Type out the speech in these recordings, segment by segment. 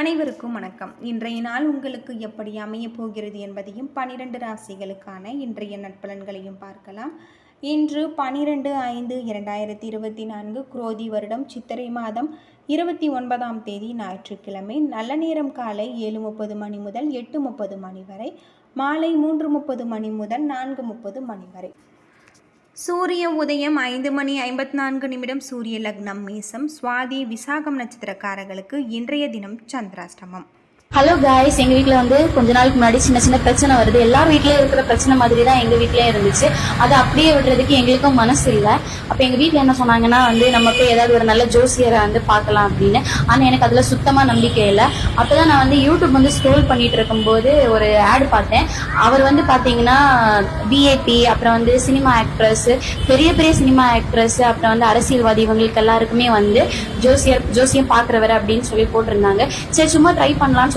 அனைவருக்கும் வணக்கம். இன்றைய நாள் உங்களுக்கு எப்படி அமையப் போகிறது என்பதையும் பனிரெண்டு ராசிகளுக்கான இன்றைய நட்பலன்களையும் பார்க்கலாம். இன்று பனிரெண்டு ஐந்து இரண்டாயிரத்தி இருபத்தி நான்கு குரோதி வருடம் சித்திரை மாதம் இருபத்தி ஒன்பதாம் தேதி ஞாயிற்றுக்கிழமை. நல்ல நேரம் காலை ஏழு முப்பது மணி முதல் எட்டு முப்பது மணி வரை மாலை மூன்று முப்பது மணி முதல் நான்கு முப்பது மணி வரை. சூரிய உதயம் ஐந்து மணி ஐம்பத்தி நான்கு நிமிடம் சூரிய லக்னம் மேசம் சுவாதி விசாகம் நட்சத்திரக்காரர்களுக்கு இன்றைய தினம் சந்திராஷ்டமம். ஹலோ காய்ஸ் எங்க வீட்டில் வந்து கொஞ்ச நாளுக்கு முன்னாடி சின்ன சின்ன பிரச்சனை வருது. எல்லா வீட்லயும் இருக்கிற பிரச்சனை மாதிரி தான் எங்க வீட்லயும் இருந்துச்சு. அதை அப்படியே விடுறதுக்கு எங்களுக்கும் மனசு இல்லை. அப்ப எங்க வீட்டில் என்ன சொன்னாங்கன்னா வந்து நம்ம போய் ஏதாவது ஒரு நல்ல ஜோசியரை வந்து பார்க்கலாம் அப்படின்னு. ஆனா எனக்கு அதுல சுத்தமா நம்பிக்கை இல்ல. அப்பதான் நான் வந்து யூடியூப் வந்து ஸ்க்ரோல் பண்ணிட்டு இருக்கும்போது ஒரு ஆட் பார்த்தேன். அவர் வந்து பாத்தீங்கன்னா பிஏபி அப்புறம் வந்து சினிமா ஆக்ட்ரஸ் பெரிய பெரிய சினிமா ஆக்ட்ரஸ் அப்புறம் வந்து அரசியல்வாதி இவங்களுக்கு எல்லாருக்குமே வந்து ஜோசியர் ஜோசியம் பாக்குறவர் அப்படின்னு சொல்லி போட்டிருந்தாங்க. சரி சும்மா ட்ரை பண்ணலாம்னு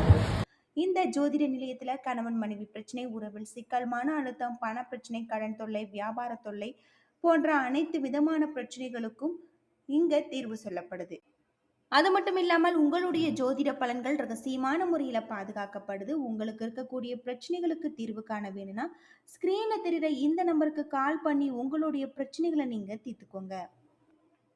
இந்த ஜோதிட நிலையத்துல கணவன் மனைவி பிரச்சனை உறவில் சிக்கல் மன அழுத்தம் பண பிரச்சனை கடன் தொல்லை வியாபார தொல்லை போன்ற அனைத்து விதமான பிரச்சனைகளுக்கும் இங்க தீர்வு சொல்லப்படுது. அது மட்டும் இல்லாமல் உங்களுடைய ஜோதிட பலன்கள் ரகசியமான முறையில் பாதுகாக்கப்படுது. உங்களுக்கு இருக்கக்கூடிய பிரச்சனைகளுக்கு தீர்வு காண வேணும்னா ஸ்க்ரீனில் தெரிகிற இந்த நம்பருக்கு கால் பண்ணி உங்களுடைய பிரச்சனைகளை நீங்கள் தீர்த்துக்கோங்க.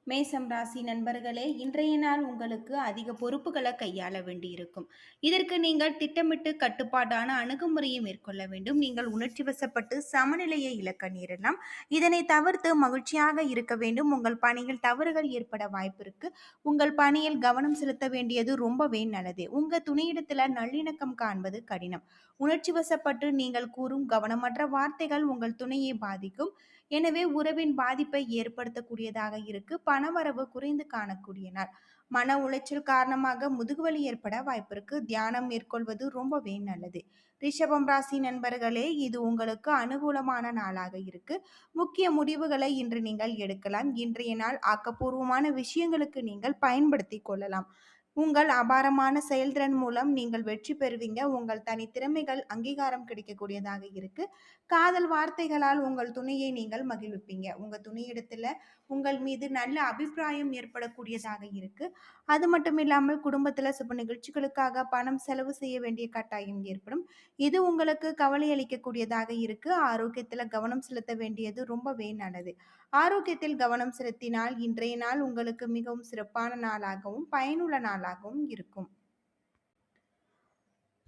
மேசம் ராசி நண்பர்களே இன்றைய நாள் உங்களுக்கு அதிக பொறுப்புகளை கையாள வேண்டியிருக்கும். இதற்கு நீங்கள் திட்டமிட்டு கட்டுப்பாடான அணுகுமுறையை மேற்கொள்ள வேண்டும். நீங்கள் உணர்ச்சி வசப்பட்டு சமநிலையை இழக்க நேரலாம் இதனை தவிர்த்து மகிழ்ச்சியாக இருக்க வேண்டும். உங்கள் பணியில் தவறுகள் ஏற்பட வாய்ப்பிருக்கு உங்கள் பணியில் கவனம் செலுத்த வேண்டியது ரொம்பவே நல்லது. உங்கள் துணையிடத்தில் நல்லிணக்கம் காண்பது கடினம். உணர்ச்சி வசப்பட்டு நீங்கள் கூறும் கவனமற்ற வார்த்தைகள் உங்கள் துணையை பாதிக்கும். எனவே உறவின் பாதிப்பை ஏற்படுத்தக்கூடியதாக இருக்கு. பணவரவு குறைந்து காணக்கூடிய நாள். மன உளைச்சல் காரணமாக முதுகுவலி ஏற்பட வாய்ப்பிருக்கு தியானம் மேற்கொள்வது ரொம்பவே நல்லது. ரிஷபம் ராசி நண்பர்களே இது உங்களுக்கு அனுகூலமான நாளாக இருக்கு. முக்கிய முடிவுகளை இன்று நீங்கள் எடுக்கலாம். இன்றைய நாள் ஆக்கப்பூர்வமான விஷயங்களுக்கு நீங்கள் பயன்படுத்தி கொள்ளலாம். உங்கள் அபாரமான செயல்திறன் மூலம் நீங்கள் வெற்றி பெறுவீங்க. உங்கள் தனி திறமைகள் அங்கீகாரம் கிடைக்கக்கூடியதாக இருக்கு. காதல் வார்த்தைகளால் உங்கள் துணையை நீங்கள் மகிழ்விப்பீங்க. உங்க துணையிடத்துல உங்கள் மீது நல்ல அபிப்பிராயம் ஏற்படக்கூடியதாக இருக்கு. அது மட்டும் இல்லாமல் குடும்பத்துல சுப நிகழ்ச்சிகளுக்காக பணம் செலவு செய்ய வேண்டிய கட்டாயம் ஏற்படும். இது உங்களுக்கு கவலை அளிக்கக்கூடியதாக இருக்கு. ஆரோக்கியத்துல கவனம் செலுத்த வேண்டியது ரொம்பவே நல்லது. ஆரோக்கியத்தில் கவனம் செலுத்தினால் இன்றைய நாள் உங்களுக்கு மிகவும் சிறப்பான நாளாகவும் பயனுள்ள நாளாகவும் இருக்கும்.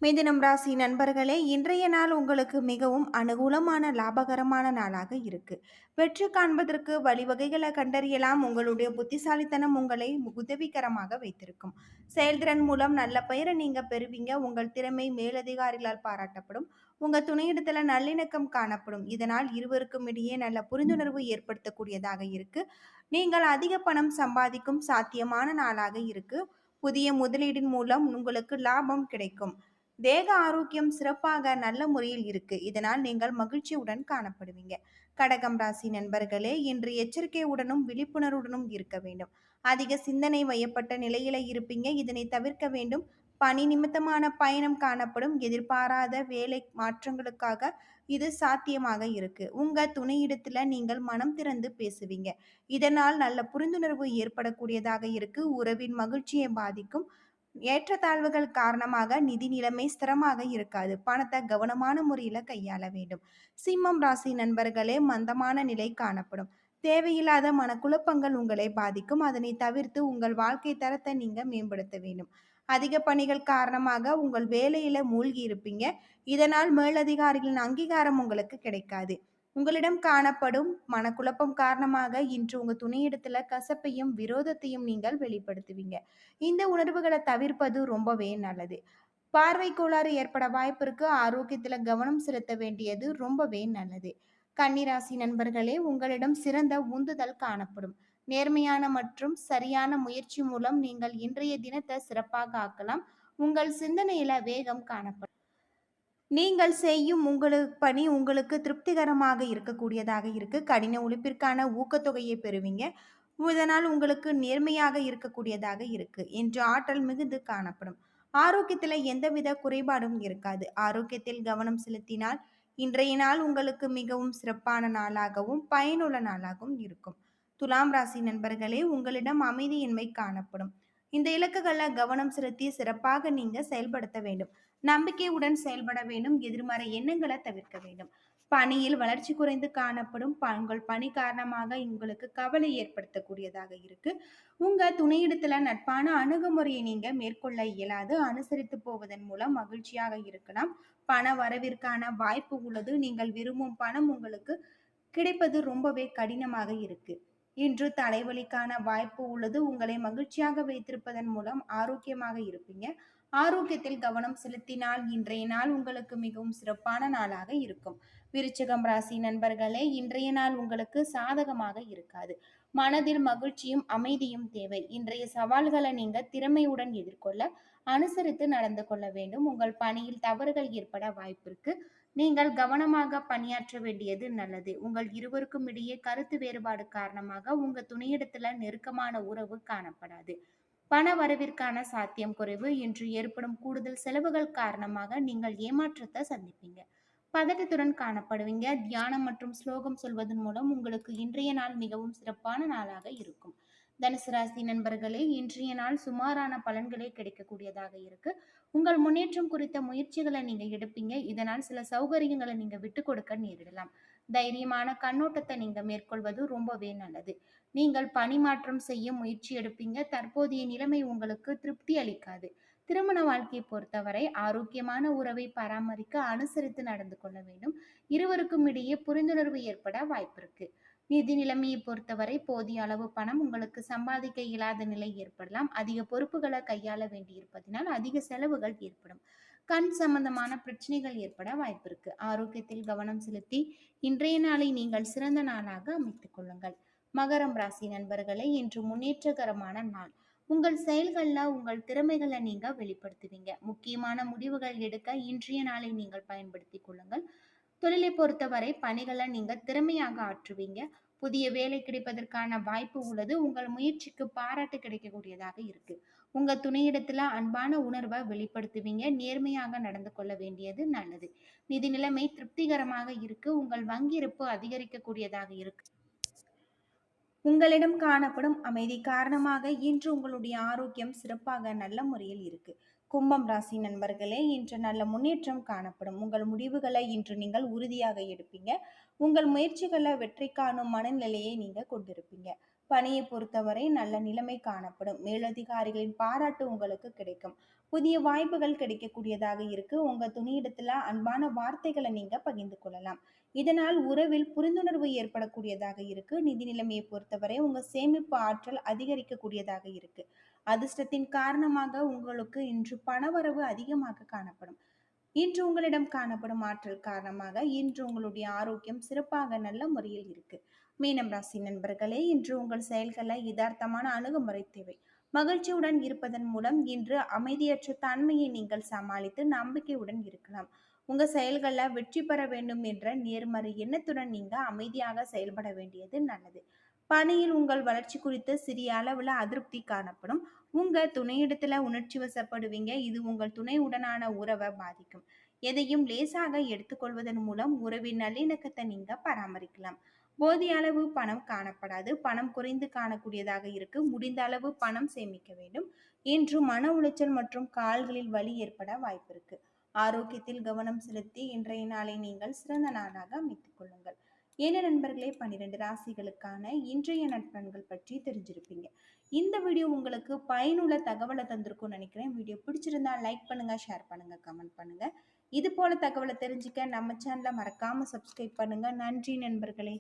மிதினம் ராசி நண்பர்களே இன்றைய நாள் உங்களுக்கு மிகவும் அனுகூலமான லாபகரமான நாளாக இருக்கு. வெற்றி காண்பதற்கு வழிவகைகளை கண்டறியலாம். உங்களுடைய புத்திசாலித்தனம் உங்களை உதவிகரமாக வைத்திருக்கும். செயல்திறன் மூலம் நல்ல பெயரை நீங்க பெறுவீங்க. உங்கள் திறமை மேலதிகாரிகளால் பாராட்டப்படும். உங்க துணையிடத்துல நல்லிணக்கம் காணப்படும். இதனால் இருவருக்கும் இடையே நல்ல புரிந்துணர்வு ஏற்படுத்தக்கூடியதாக இருக்கு. நீங்கள் அதிக பணம் சம்பாதிக்கும் சாத்தியமான நாளாக இருக்கு. புதிய முதலீடின் மூலம் உங்களுக்கு லாபம் கிடைக்கும். தேக ஆரோக்கியம் சிறப்பாக நல்ல முறையில் இருக்கு. இதனால் நீங்கள் மகிழ்ச்சியுடன் காணப்படுவீங்க. கடகம் ராசி நண்பர்களே இன்று எச்சரிக்கையுடனும் விழிப்புணர்வுடனும் இருக்க வேண்டும். அதிக சிந்தனை வயப்பட்ட நிலையில இருப்பீங்க. இதனை தவிர்க்க வேண்டும். பணி நிமித்தமான பயணம் காணப்படும். எதிர்பாராத வேலை மாற்றங்களுக்காக இது சாத்தியமாக இருக்கு. உங்க துணையிடத்துல நீங்கள் மனம் திறந்து பேசுவீங்க. இதனால் நல்ல புரிந்துணர்வு ஏற்படக்கூடியதாக இருக்கு. உறவின் மகிழ்ச்சியை பாதிக்கும். ஏற்றத்தாழ்வுகள் காரணமாக நிதி நிலைமை ஸ்திரமாக இருக்காது. பணத்தை கவனமான முறையில் கையாள வேண்டும். சிம்மம் ராசி நண்பர்களே மந்தமான நிலை காணப்படும். தேவையில்லாத மனக்குழப்பங்கள் உங்களை பாதிக்கும். அதனை தவிர்த்து உங்கள் வாழ்க்கை தரத்தை நீங்க மேம்படுத்த வேண்டும். அதிக பணிகள் காரணமாக உங்கள் வேலையில மூழ்கி இருப்பீங்க. இதனால் மேலதிகாரிகளின் அங்கீகாரம் உங்களுக்கு கிடைக்காது. உங்களிடம் காணப்படும் மனக்குழப்பம் காரணமாக இன்று உங்க துணையிடத்துல கசப்பையும் விரோதத்தையும் நீங்கள் வெளிப்படுத்துவீங்க. இந்த உணர்வுகளை தவிர்ப்பது ரொம்பவே நல்லது. பார்வை கோளாறு ஏற்பட வாய்ப்பிற்கு ஆரோக்கியத்துல கவனம் செலுத்த வேண்டியது ரொம்பவே நல்லது. கன்னிராசி நண்பர்களே உங்களிடம் சிறந்த உந்துதல் காணப்படும். நேர்மையான மற்றும் சரியான முயற்சி மூலம் நீங்கள் இன்றைய தினத்தை சிறப்பாக ஆக்கலாம். உங்கள் சிந்தனையில வேகம் காணப்படும். நீங்கள் செய்யும் உங்களுக்கு பணி உங்களுக்கு திருப்திகரமாக இருக்கக்கூடியதாக இருக்கு. கடின உழைப்பிற்கான ஊக்கத்தொகையை பெறுவீங்க. இதனால் உங்களுக்கு நேர்மையாக இருக்கக்கூடியதாக இருக்கு என்று ஆற்றல் மிகுந்து காணப்படும். ஆரோக்கியத்தில் எந்தவித குறைபாடும் இருக்காது. ஆரோக்கியத்தில் கவனம் செலுத்தினால் இன்றைய நாள் உங்களுக்கு மிகவும் சிறப்பான நாளாகவும் பயனுள்ள நாளாகவும் இருக்கும். துலாம் ராசி நண்பர்களே உங்களிடம் அமைதியின்மை காணப்படும். இந்த இலக்குகளில் கவனம் செலுத்தி சிறப்பாக நீங்கள் செயல்படுத்த வேண்டும். நம்பிக்கையுடன் செயல்பட வேண்டும் எதிர்மறை எண்ணங்களை தவிர்க்க வேண்டும். பணியில் வளர்ச்சி குறைந்து காணப்படும் உங்கள் பணி காரணமாக உங்களுக்கு கவலை ஏற்படுத்தக்கூடியதாக இருக்கு. உங்க துணையிடத்துல நட்பான அணுகுமுறையை நீங்க மேற்கொள்ள இயலாது. அனுசரித்து போவதன் மூலம் மகிழ்ச்சியாக இருக்கலாம். பண வரவிற்கான வாய்ப்பு உள்ளது. நீங்கள் விரும்பும் பணம் உங்களுக்கு கிடைப்பது ரொம்பவே கடினமாக இருக்கு. இன்று தலைவலிக்கான வாய்ப்பு உள்ளது. உங்களை மகிழ்ச்சியாக வைத்திருப்பதன் மூலம் ஆரோக்கியமாக இருப்பீங்க. ஆரோக்கியத்தில் கவனம் செலுத்தினால் இன்றைய நாள் உங்களுக்கு மிகவும் சிறப்பான நாளாக இருக்கும். விருச்சிகம் ராசி நண்பர்களே இன்றைய நாள் உங்களுக்கு சாதகமாக இருக்காது. மனதில் மகிழ்ச்சியும் அமைதியும் தேவை. இன்றைய சவால்களை நீங்க திறமையுடன் எதிர்கொள்ள அனுசரித்து நடந்து கொள்ள வேண்டும். உங்கள் பணியில் தவறுகள் ஏற்பட வாய்ப்பிருக்கு நீங்கள் கவனமாக பணியாற்ற வேண்டியது நல்லது. உங்கள் இருவருக்கும் இடையே கருத்து வேறுபாடு காரணமாக உங்க துணையிடத்துல நெருக்கமான உறவு காணப்படாது. பண வரவிற்கான சாத்தியம் குறைவு இன்று ஏற்படும் கூடுதல் செலவுகள் காரணமாக நீங்கள் ஏமாற்றத்தை சந்திப்பீங்க. பதட்டத்துடன் காணப்படுவீங்க. தியானம் மற்றும் ஸ்லோகம் சொல்வதன் மூலம் உங்களுக்கு இன்றைய நாள் மிகவும் சிறப்பான நாளாக இருக்கும். தனுசு ராசி நண்பர்களே இன்றைய நாள் சுமாரான பலன்களே கிடைக்கக்கூடியதாக இருக்கு. உங்கள் முன்னேற்றம் குறித்த முயற்சிகளை நீங்க எடுப்பீங்க. இதனால் சில சௌகரியங்களை நீங்க விட்டு கொடுக்க நேரிடலாம். தைரியமான கண்ணோட்டத்தை நீங்க மேற்கொள்வது ரொம்பவே நல்லது. நீங்கள் பணிமாற்றம் செய்ய முயற்சி எடுப்பீங்க. தற்போதைய நிலைமை உங்களுக்கு திருப்தி அளிக்காது. திருமண வாழ்க்கையை பொறுத்தவரை ஆரோக்கியமான உறவை பராமரிக்க அனுசரித்து நடந்து கொள்ள வேண்டும். இருவருக்கும் இடையே புரிந்துணர்வு ஏற்பட வாய்ப்பிருக்கு நிதி நிலைமையை பொறுத்தவரை போதிய அளவு பணம் உங்களுக்கு சம்பாதிக்க இயலாத நிலை ஏற்படலாம். அதிக பொறுப்புகளை கையாள வேண்டியிருப்பதனால் அதிக செலவுகள் ஏற்படும். கண் சம்பந்தமான பிரச்சனைகள் ஏற்பட வாய்ப்பிருக்கு ஆரோக்கியத்தில் கவனம் செலுத்தி இன்றைய நாளை நீங்கள் சிறந்த நாளாக அமைத்துக் கொள்ளுங்கள். மகரம் ராசி நண்பர்களே இன்று முன்னேற்றகரமான நாள். உங்கள் செயல்களில் உங்கள் திறமைகளை நீங்க வெளிப்படுத்துவீங்க. முக்கியமான முடிவுகள் எடுக்க இன்றைய நாளை நீங்கள் பயன்படுத்திக் கொள்ளுங்கள். தொழிலை பொறுத்தவரை பணிகளை நீங்க திறமையாக ஆற்றுவீங்க. புதிய வேலை கிடைப்பதற்கான வாய்ப்பு உள்ளது. உங்கள் முயற்சிக்கு பாராட்டு கிடைக்கக்கூடியதாக இருக்கு. உங்க துணையிடத்துல அன்பான உணர்வை வெளிப்படுத்துவீங்க. நேர்மையாக நடந்து கொள்ள வேண்டியது நல்லது. நிதி நிலைமை திருப்திகரமாக இருக்கு. உங்கள் வங்கி இருப்பு அதிகரிக்கக்கூடியதாக இருக்கு. உங்களிடம் காணப்படும் அமைதி காரணமாக இன்று உங்களுடைய ஆரோக்கியம் சிறப்பாக நல்ல முறையில் இருக்கு. கும்பம் ராசி நண்பர்களே இன்று நல்ல முன்னேற்றம் காணப்படும். உங்கள் முடிவுகளை இன்று நீங்கள் உறுதியாக எடுப்பீங்க. உங்கள் முயற்சிகளை வெற்றி காணும் மனநிலையை நீங்கள் கொண்டிருப்பீங்க. பணியை பொறுத்தவரை நல்ல நிலைமை காணப்படும். மேலதிகாரிகளின் பாராட்டு உங்களுக்கு கிடைக்கும். புதிய வாய்ப்புகள் கிடைக்கக்கூடியதாக இருக்கு. உங்க துணியிடத்துல அன்பான வார்த்தைகளை நீங்க பகிர்ந்து கொள்ளலாம். இதனால் உறவில் புரிந்துணர்வு ஏற்படக்கூடியதாக இருக்கு. நிதி நிலைமையை பொறுத்தவரை உங்க சேமிப்பு ஆற்றல் அதிகரிக்கக்கூடியதாக இருக்கு. அதிர்ஷ்டத்தின் காரணமாக உங்களுக்கு இன்று பணவரவு அதிகமாக காணப்படும். இன்று உங்களிடம் காணப்படும் ஆற்றல் காரணமாக இன்று உங்களுடைய ஆரோக்கியம் சிறப்பாக நல்ல முறையில் இருக்கு. மீனம் ராசி நண்பர்களே இன்று உங்கள் செயல்களை யதார்த்தமான அணுகுமுறை தேவை. மகிழ்ச்சியுடன் இருப்பதன் மூலம் இன்று அமைதியற்ற தன்மையை நீங்கள் சமாளித்து நம்பிக்கையுடன் இருக்கலாம். உங்க செயல்கள்ல வெற்றி பெற வேண்டும் என்ற நேர்மறை எண்ணத்துடன் நீங்க அமைதியாக செயல்பட வேண்டியது நல்லது. பணியில் உங்கள் வளர்ச்சி குறித்து சிறிய அளவில் அதிருப்தி காணப்படும். உங்க துணையிடத்துல உணர்ச்சி வசப்படுவீங்க. இது உங்கள் துணையுடனான உறவை பாதிக்கும். எதையும் லேசாக எடுத்துக்கொள்வதன் மூலம் உறவின் நல்லிணக்கத்தை நீங்க பராமரிக்கலாம். போதிய அளவு பணம் காணப்படாது. பணம் குறைந்து காணக்கூடியதாக இருக்கு. முடிந்த அளவு பணம் சேமிக்க வேண்டும். இன்று மன உளைச்சல் மற்றும் கால்களில் வலி ஏற்பட வாய்ப்பிருக்கு. ஆரோக்கியத்தில் கவனம் செலுத்தி இன்றைய நாளை நீங்கள் சிறந்த நாளாக அமைத்துக் கொள்ளுங்கள். ஏன நண்பர்களே பன்னிரெண்டு ராசிகளுக்கான இன்றைய நட்பண்கள் பற்றி தெரிஞ்சிருப்பீங்க. இந்த வீடியோ உங்களுக்கு பயனுள்ள தகவலை தந்திருக்கும்னு நினைக்கிறேன். வீடியோ பிடிச்சிருந்தா லைக் பண்ணுங்க ஷேர் பண்ணுங்க கமெண்ட் பண்ணுங்க. இது போல தகவலை தெரிஞ்சுக்க நம்ம சேனலை மறக்காம சப்ஸ்கிரைப் பண்ணுங்க. நன்றி நண்பர்களே.